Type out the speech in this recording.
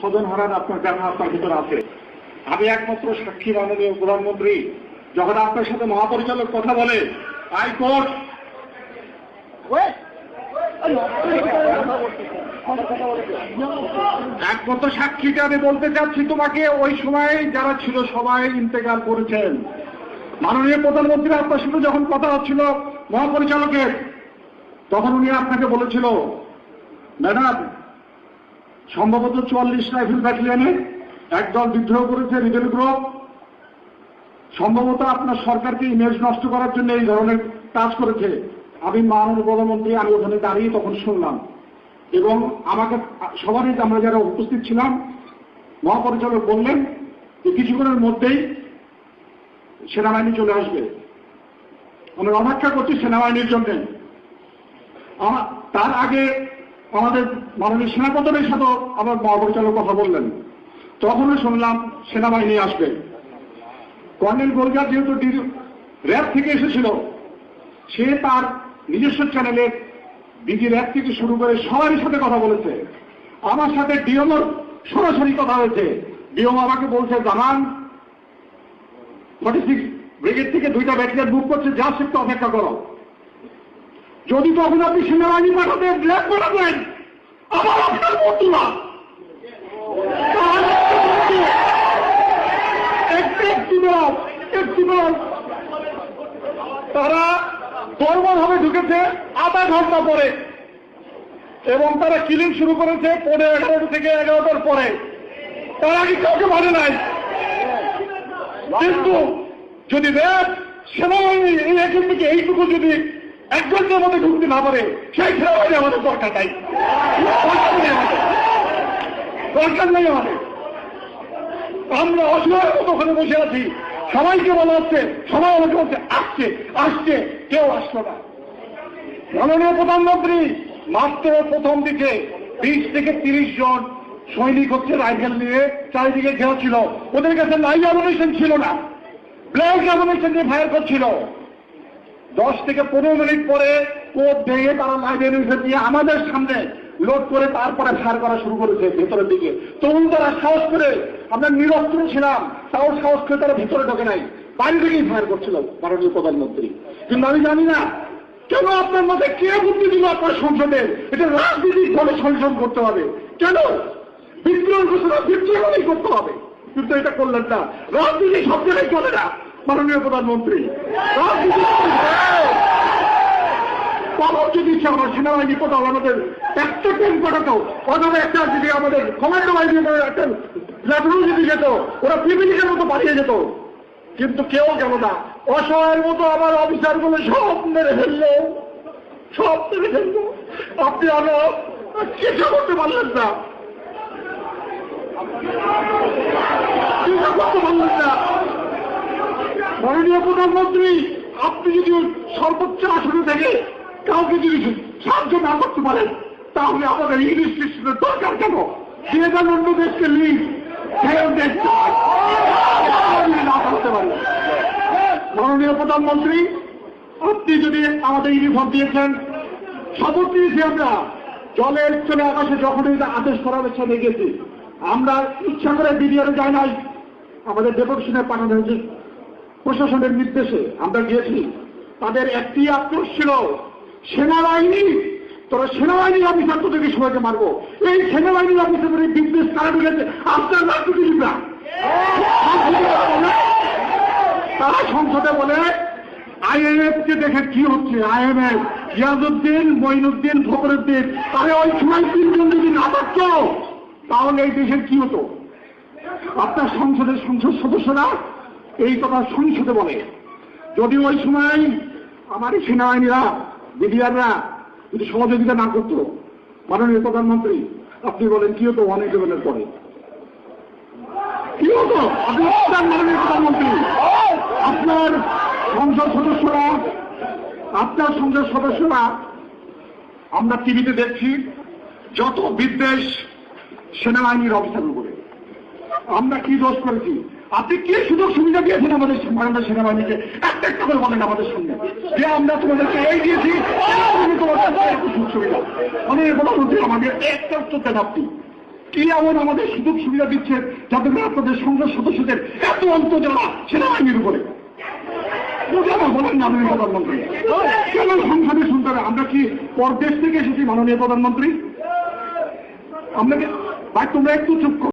স্বজন হারান আপনার কেন আপনার ভিতরে আছে। আমি একমাত্র সাক্ষী মাননীয় প্রধানমন্ত্রী। যখন আপনার সাথে মহাপরিচালক কথা বলে হাইকোর্ট একমাত্র সাক্ষীকে আমি বলতে চাচ্ছি, তোমাকে ওই সময় যারা ছিল সবাই ইন্তেকাল করেছেন। মাননীয় প্রধানমন্ত্রী আপনার সাথে যখন কথা হচ্ছিল মহাপরিচালকের, তখন উনি আপনাকে বলেছিল, ম্যাডাম সম্ভবত চুয়াল্লিশ রাইফেল ব্যাটালিয়নে একদল বিদ্রোহ করেছে রিবেল গ্রুপ সম্ভবত আপনার সরকারকে ইমেজ নষ্ট করার জন্য এই ধরনের কাজ করেছে। আমি মাননীয় প্রধানমন্ত্রী, আমি ওখানে দাঁড়িয়ে তখন শুনলাম। এবং আমাকে সবারই আমরা যারা উপস্থিত ছিলাম, মহাপরিচালক বললেন যে কিছুক্ষণের মধ্যেই সেনাবাহিনী চলে আসবে। আমরা অপেক্ষা করছি সেনাবাহিনীর জন্য। তার আগে আমাদের মাননীয় সেনাপ্রধানের সাথে আমার মহাপরিচালক কথা বললেন। তখনও শুনলাম সেনাবাহিনী আসবে। কর্নেল গোলগার যেহেতু র্যাব থেকে এসেছিল, সে তার নিজস্ব চ্যানেলে বিজি র্যাব থেকে শুরু করে সবারই সাথে কথা বলেছে। আমার সাথে ডিওমর সরাসরি কথা হয়েছে। ডিওম আমাকে বলছে, জানান ফর্টি সিক্স ব্রিগেড থেকে দুইটা ব্যাটালিয়ান বুক করছে, যা একটু অপেক্ষা করো। যদি তখন আপনি সেনাবাহিনী পাঠাতেন ল্যাব পাঠাতেন আবার আপনার বন্ধুরা তারা ভাবে ঢুকেছে আধা ঘণ্টা পরে এবং তারা কিলিং শুরু করেছে পনেরো এগারোটা থেকে এগারোটার পরে। তারা কি কাউকে মানে নাই। কিন্তু যদি র্যাব, সেনাবাহিনী, এই এখান থেকে এইটুকু যদি এক ঘণ্টার মধ্যে ঢুকতে না পারে, সেই সেনাবাহিনী আমাদের দরকার নাই। দরকার নেই আমাদের। দরকার নেই আমাদের আমরা অসহায় মতো ওখানে বসে আছি, সবাইকে বলা হচ্ছে, সবাই আমাকে বলছে, আসছে আসছে, কেউ আসলো না। মাননীয় প্রধানমন্ত্রী মাত্র প্রথম দিকে বিশ থেকে তিরিশ জন সৈনিক হচ্ছে রাইফেল নিয়ে চারিদিকে ঘেরা ছিল। ওদের কাছে লাইভ অ্যামুনেশন ছিল না। ব্ল্যাক অ্যামুনেশন নিয়ে ফায়ার করছিল। দশ থেকে পনেরো মিনিট পরে কোপ ভেঙে তারা অ্যামুনেশন নিয়ে আমাদের সামনে লোড করে তারপরে ফায়ার করা শুরু করেছে ভেতরের দিকে। তখন তারা সাহস করে, আমরা নিরস্ত্র ছিলাম তাও সাহস করে তারা ভিতরে ঢোকে নাই, বাইরে থেকেই ফায়ার করছিল মাননীয় প্রধানমন্ত্রী। কিন্তু আমি জানি না কেন আপনার মধ্যে কে বুদ্ধি দিল আপনার সংসদে এটা রাজনীতিক বলে সংশোধন করতে হবে। কেন? বিদ্রোহ ঘোষণা বিদ্রোহই করতে হবে। কিন্তু এটা করলেন না। রাজনীতি সব জায়গায় চলে না। মাননীয় প্রধানমন্ত্রী। রাজনীতি যদি আমার সেনাবাহিনী কোথাও আমাদের একটা ট্রেন পাঠাতো, অথবা একটা যদি আমাদের কমান্ডো বাহিনী একটা যদি যেত, ওরা পিপিলিকের মতো পালিয়ে যেত। কিন্তু কেউ গেল না, অসহায়ের মতো আমার অফিসারগুলো সব মেরে ফেলল। সব মেরে ফেলল। আপনি আরও কিছু করতে পারলেন না কিছু করতে পারলেন না মাননীয় প্রধানমন্ত্রী, আপনি যদি সর্বোচ্চ আসনে থেকে কাউকে যদি সাহায্য না করতে পারেন, তাহলে আমাদের ইংলিশ সিস্টেমের দরকার কেন? যে যান অন্য দেশকে মাননীয় প্রধানমন্ত্রী, আপনি যদি আমাদের ইউনিফর্ম দিয়েছেন শপথ নিয়েছি আমরা। জলের চলে আকাশে যখন আদেশ করার নিয়ে গেছি। আমরা ইচ্ছা করে বিডিআরে যাই নাই। আমাদের ডেপুটেশনে পাঠানো হয়েছে। প্রশাসনের নির্দেশে আমরা গিয়েছি। তাদের একটি আক্রোশ ছিল, সেনাবাহিনী। তোরা সেনাবাহিনী অফিসার তোদেরকে সবাইকে মারবো। এই সেনাবাহিনী অফিসারের বিজনেস কারা ঢুকেছে। আপনার রাজনীতি না তারা সংসদে বলে আইএমএফ কে দেখে কি হচ্ছে? আইএমএফ ইয়াজউদ্দিন মঈনুদ্দিন, ফখরুদ্দিন তাহলে ওই সময় তিনজন যদি না থাকতো, তাহলে এই দেশের কি হতো? আপনার সংসদের সংসদ সদস্যরা এই কথা সংসদে বলে। যদি ওই সময় আমার সেনাবাহিনীরা, বিডিআররা যদি সহযোগিতা না করতো, মাননীয় প্রধানমন্ত্রী, আপনি বলেন, কি হতো অনেক লেভেলের পরে? কি হতো? আপনি মাননীয় প্রধানমন্ত্রী। আপনার সংসদ সদস্যরা, আপনার সংসদ সদস্যরা, আমরা টিভিতে দেখছি যত বিদ্বেষ সেনাবাহিনীর অফিসার উপরে। আমরা কি দোষ করেছি? আপনি কি সুযোগ সুবিধা দিয়েছেন আমাদের বাংলাদেশ সেনাবাহিনীকে? একটা একটা করে বলেন আমাদের সঙ্গে। যে আমরা তোমাদেরকে এই দিয়েছি সুযোগ সুবিধা। মানে প্রধানমন্ত্রী আমাদের একটা উত্তর দেন আপনি। কি এমন আমাদের সুযোগ সুবিধা দিচ্ছে যাতে করে আপনাদের সংসদ সদস্যদের এত অন্তর্জলা সেনাবাহিনীর উপরে? প্রধানমন্ত্রী? কেন শুনতে হবে? আমরা কি পরদেশ থেকে এসেছি মাননীয় প্রধানমন্ত্রী? আপনাকে ভাই, তোমরা একটু চুপ।